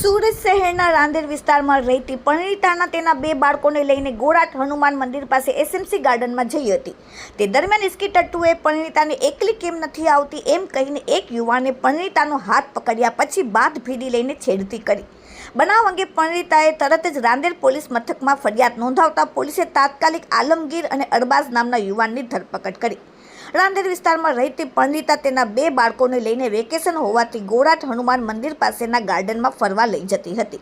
સુરત શહેરના રાંદેર વિસ્તારમાં રહેતી પરિણીતાના તેના બે બાળકોને લઈને ગોરાટ હનુમાન મંદિર પાસે એસએમસી ગાર્ડનમાં જઈ હતી. તે દરમિયાન ઇસ્કી ટટ્ટુએ પરિણીતાને એકલી કેમ નથી આવતી એમ કહીને એક યુવાને પરિણીતાનો હાથ પકડ્યા પછી બાદ ભીડી લઈને છેડતી કરી. બનાવ અંગે પરિણીતાએ તરત જ રાંદેર પોલીસ મથકમાં ફરિયાદ નોંધાવતા પોલીસે તાત્કાલિક આલમગીર અને અરબાઝ નામના યુવાનની ધરપકડ કરી. રાંદેર વિસ્તારમાં રહેતી પંડિતા તેના બે બાળકોને લઈને વેકેશન હોવાથી ગોરાટ હનુમાન મંદિર પાસેના ગાર્ડનમાં ફરવા લઈ જતી હતી,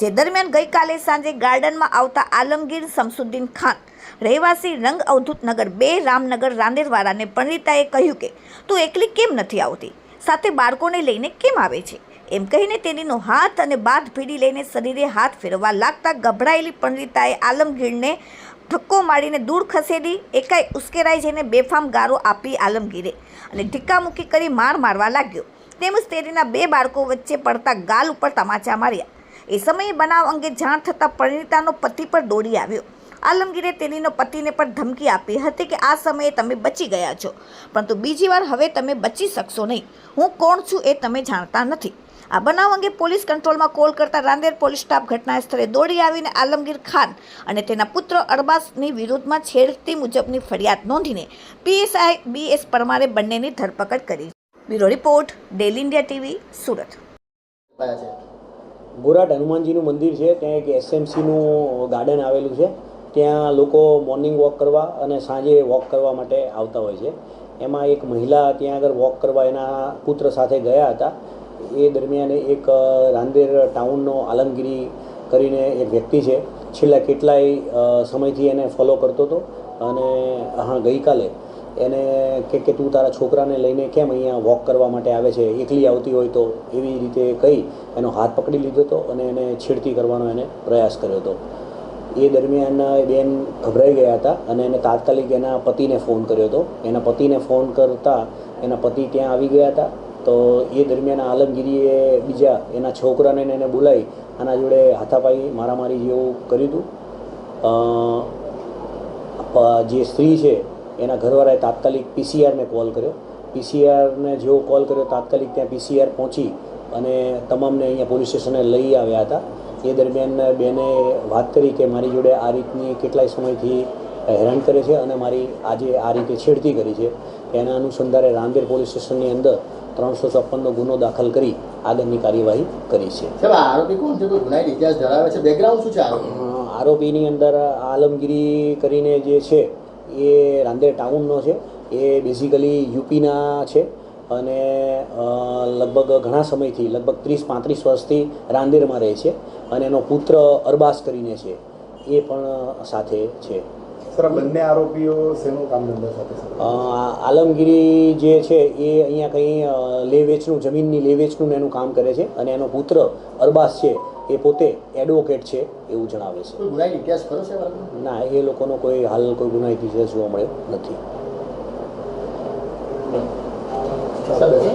જે દરમિયાન ગઈકાલે સાંજે ગાર્ડનમાં આવતા આલમગીર શમસુદ્દીન ખાન, રહેવાસી રંગ અવધૂત નગર બે, રામનગર, રાંદેરવાળાને પંડિતાએ કહ્યું કે, તું એકલી કેમ નથી આવતી? સાથે બાળકોને લઈને કેમ આવે છે? એમ કહીને તેનીનો હાથ અને બાદ ભીડી લઈને શરીરે હાથ ફેરવવા લાગતા ગભરાયેલી પંડિતાએ આલમગીરને ધક્કો મારીને દૂર ખસેડી, એકાઈ ઉશ્કેરાઈ જઈને બેફામ ગારો આપી આલમગીરે અને ઢીક્કામુક્કી કરી માર મારવા લાગ્યો. તેમજ તેના બે બાળકો વચ્ચે પડતા ગાલ ઉપર તમાચા માર્યા. એ સમયે બનાવ અંગે જાણ થતાં પરિણીતાનો પતિ પર દોડી આવ્યો. આલમગીરે તેનીનો પતિને પણ ધમકી આપી હતી કે આ સમયે તમે બચી ગયા છો. પરંતુ બીજી વાર હવે તમે બચી શકશો નહીં. હું કોણ છું એ તમે જાણતા નથી. આ બનાવ અંગે પોલીસ કંટ્રોલમાં કોલ કરતા રાંદેર પોલીસ સ્ટાફ ઘટના સ્થળે દોડી આવીને આલમગીર ખાન અને તેના પુત્ર અરબાસની વિરુદ્ધમાં છેડતી મુજબની ફરિયાદ નોંધીને પીએસઆઈ બી એસ પરમારે બંનેની ધરપકડ કરી. Bureau report, daily India TV, Surat. Gorat હનુમાનજીનું મંદિર છે, ત્યાં એક એસએમસીનું ગાર્ડન આવેલું છે. ત્યાં લોકો મોર્નિંગ વોક કરવા અને સાંજે વોક કરવા માટે આવતા હોય છે. એમાં એક મહિલા ત્યાં આગળ વોક કરવા એના પુત્ર સાથે ગયા હતા. એ દરમિયાન એક રાંદેર ટાઉનનો આલમગીરી કરીને એક વ્યક્તિ છે. છેલ્લા કેટલાય સમયથી એને ફોલો કરતો હતો અને, હા, ગઈકાલે એને કે કે તું તારા છોકરાને લઈને કેમ અહીંયા વોક કરવા માટે આવે છે? એકલી આવતી હોય તો એવી રીતે કહી એનો હાથ પકડી લીધો હતો અને એને છેડતી કરવાનો એને પ્રયાસ કર્યો હતો. એ દરમિયાન એ બેન ગભરાઈ ગયા હતા અને એને તાત્કાલિક એના પતિને ફોન કર્યો હતો. એના પતિને ફોન કરતા એના પતિ ત્યાં આવી ગયા હતા. તો એ દરમિયાન આલમગીરીએ બીજા એના છોકરાને એને બોલાવી આના જોડે હાથાપાઈ મારામારી જેવું કર્યું હતું. જે સ્ત્રી છે, એના ઘરવાળાએ તાત્કાલિક પીસીઆરને કોલ કર્યો. પીસીઆરને જેવો કોલ કર્યો, તાત્કાલિક ત્યાં પીસીઆર પહોંચી અને તમામને અહીંયા પોલીસ સ્ટેશને લઈ આવ્યા હતા. એ દરમિયાન બેને વાત કરી કે મારી જોડે આ રીતની કેટલાય સમયથી હેરાન કરે છે અને મારી આજે આ રીતે છેડતી કરી છે. એના અનુસંધાને રાંદેર પોલીસ સ્ટેશનની અંદર ત્રણસો છપ્પનનો ગુનો દાખલ કરી આગળની કાર્યવાહી કરી છે. આરોપી કોણ છે? કોઈ ગુનાહિત ઇતિહાસ ધરાવે છે. બેકગ્રાઉન્ડ શું છે આરોપીની? અંદર આલમગીરી કરીને જે છે એ રાંદેર ટાઉનનો છે. એ બેઝિકલી યુપીના છે અને લગભગ ઘણા સમયથી લગભગ ત્રીસ પાંત્રીસ વર્ષથી રાંદેરમાં રહે છે અને એનો પુત્ર અરબાસ કરીને છે. એ પણ સાથે છે. સર બંને આરોપીઓ શેનું કામ ધંધા સાથે આલમગીરી જે છે એ અહીંયા કંઈ લેવેચનું લે વેચનું જમીનની લે વેચનું ને એનું કામ કરે છે અને એનો પુત્ર અરબાસ છે એ પોતે એડવોકેટ છે એવું જણાવે છે. ગુનાહિત ઇતિહાસ ખરો છે ના એ લોકોનો કોઈ હાલ કોઈ ગુનાહિત ઇતિહાસ જોવા મળ્યો નથી.